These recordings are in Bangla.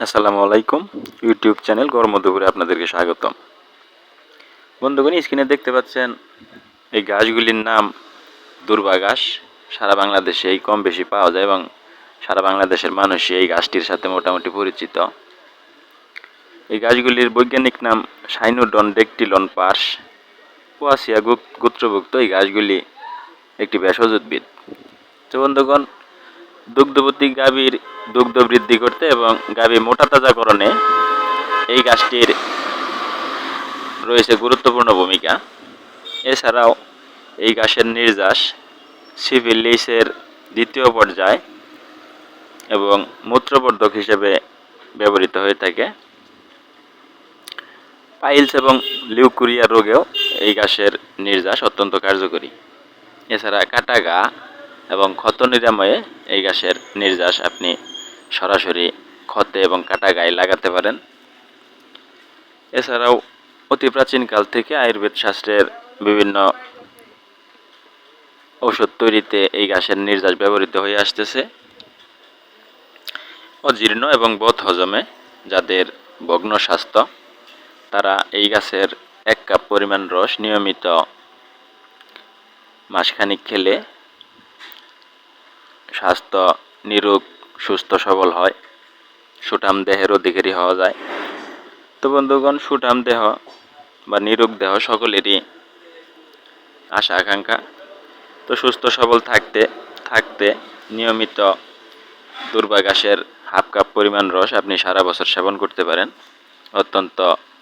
আসসালামু আলাইকুম। ইউটিউব চ্যানেল গরমধুপুরে আপনাদেরকে স্বাগতম। বন্ধুগণ, স্ক্রিনে দেখতে পাচ্ছেন এই গাছগুলির নাম দুর্বা ঘাস সারা বাংলাদেশে এই কম বেশি পাওয়া যায় এবং সারা বাংলাদেশের মানুষই এই গাছটির সাথে মোটামুটি পরিচিত। এই গাছগুলির বৈজ্ঞানিক নাম সাইনোডন ডেকটিলন পার্স। পোয়াশিয়া গো- গোত্রভুক্ত এই গাছগুলি একটি ভেষজ উদ্ভিদ। তো বন্ধুগণ দুগ্ধবতী গাভীর দুগ্ধ বৃদ্ধি করতে এবং গাভী মোটা তাজাকরণে এই গাছটির রয়েছে গুরুত্বপূর্ণ ভূমিকা। এছাড়াও এই গাছের নির্যাস সিভিলিসের দ্বিতীয় পর্যায় এবং মূত্রবর্ধক হিসেবে ব্যবহৃত হয়ে থাকে। পাইলস এবং লিউকুরিয়া রোগেও এই গাছের নির্যাস অত্যন্ত কার্যকরী। এছাড়া কাটা গা এবং ক্ষত নিরাময়ে এই গাছের নির্যাস আপনি সরাসরি ক্ষতে এবং কাটা গায়ে লাগাতে পারেন। এছাড়াও অতি প্রাচীনকাল থেকে আয়ুর্বেদ শাস্ত্রের বিভিন্ন ঔষধ তৈরিতে এই গাছের নির্যাস ব্যবহৃত হয়ে আসতেছে। অজীর্ণ এবং বোধ হজমে যাদের ভগ্ন স্বাস্থ্য, তারা এই গাছের এক কাপ পরিমাণ রস নিয়মিত মাসখানিক খেলে স্বাস্থ্য নিরোগ, সুস্থ, সবল হয়। সুঠাম দেহের অধিকারী হওয়া যায়। তো বন্ধুগণ, সুঠাম দেহ বা নিরোগ দেহ সকলেরই আশা, আকাঙ্ক্ষা। তো সুস্থ, সবল থাকতে থাকতে নিয়মিত দুর্বা ঘাসের হাফ কাপ পরিমাণ রস আপনি সারা বছর সেবন করতে পারেন। অত্যন্ত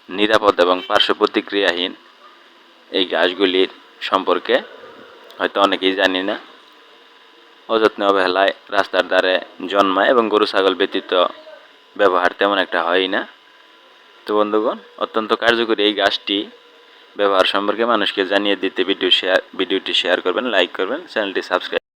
নিরাপদ এবং পার্শ্ব প্রতিক্রিয়াহীন এই গাছগুলির সম্পর্কে হয়তো অনেকেই জানি না। অযত্নে অবহেলায় রাস্তার ধারে জন্মায় এবং গরু, ছাগল ব্যতীত ব্যবহার তেমন একটা হয় না। তো বন্ধুগণ, অত্যন্ত কার্যকরী এই গাছটি ব্যবহার সম্পর্কে মানুষকে জানিয়ে দিতে ভিডিও শেয়ার ভিডিওটি শেয়ার করবেন লাইক করবেন, চ্যানেলটি সাবস্ক্রাইব